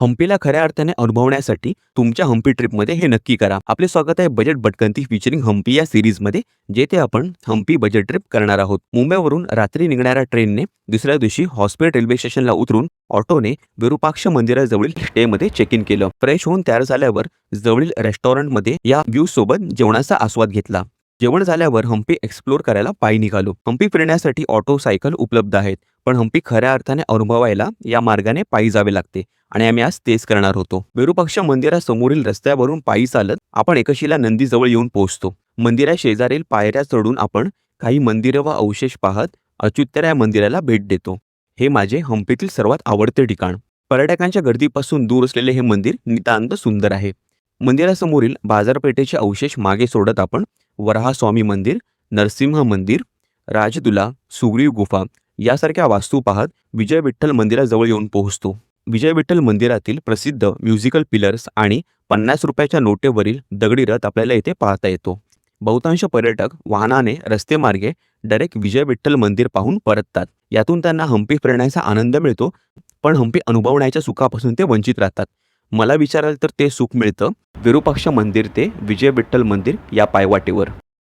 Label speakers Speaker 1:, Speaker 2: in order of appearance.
Speaker 1: हम्पीला खऱ्या अर्थाने अनुभवण्यासाठी तुमच्या हम्पी ट्रिपमध्ये हे नक्की करा. आपले स्वागत आहे बजेट भटकंती फिचरिंग हम्पी या सिरीजमध्ये जेथे आपण हम्पी बजेट ट्रिप करणार आहोत. मुंबईवरून रात्री निघणाऱ्या ट्रेनने दुसऱ्या दिवशी हॉस्पिटल रेल्वे स्टेशनला उतरून ऑटोने विरूपाक्ष मंदिराजवळील स्टेमध्ये चेक इन केलं. फ्रेश होऊन तयार झाल्यावर जवळील रेस्टॉरंटमध्ये या व्ह्यू सोबत जेवणाचा आस्वाद घेतला. जेवण झाल्यावर हम्पी एक्सप्लोर करायला पायी निघालो. हम्पी फिरण्यासाठी ऑटो सायकल उपलब्ध आहेत. पण हम्पी खऱ्या अर्थाने अनुभवायला या मार्गाने पायी जावे लागते आणि आम्ही आज तेच करणार होतो. विरूपाक्ष मंदिरासमोरील रस्त्यावरून पायी चालत आपण एकशीला नंदीजवळ येऊन पोहोचतो. मंदिरा शेजारील पायऱ्या चढून आपण काही मंदिरं व अवशेष पाहत अच्युतराय मंदिराला भेट देतो. हे माझे हम्पीतील सर्वात आवडते ठिकाण. पर्यटकांच्या गर्दीपासून दूर असलेले हे मंदिर नितांत सुंदर आहे. मंदिरासमोरील बाजारपेठेचे अवशेष मागे सोडत आपण वराहस्वामी मंदिर नरसिंह मंदिर राजदुला सुग्रीव गुफा यासारख्या वास्तू पाहत विजय विठ्ठल मंदिराजवळ येऊन पोहोचतो. विजय विठ्ठल मंदिरातील प्रसिद्ध म्युझिकल पिलर्स आणि पन्नास रुपयाच्या नोटेवरील दगडी रथ आपल्याला इथे पाहता येतो. बहुतांश पर्यटक वाहनाने रस्तेमार्गे डायरेक्ट विजय विठ्ठल मंदिर पाहून परततात. यातून त्यांना हम्पी फिरण्याचा आनंद मिळतो पण हंपी अनुभवण्याच्या सुखापासून ते वंचित राहतात. मला विचाराल तर ते सुख मिळतं? विरूपाक्ष मंदिर ते विजय विठ्ठल मंदिर या पायवाटेवर.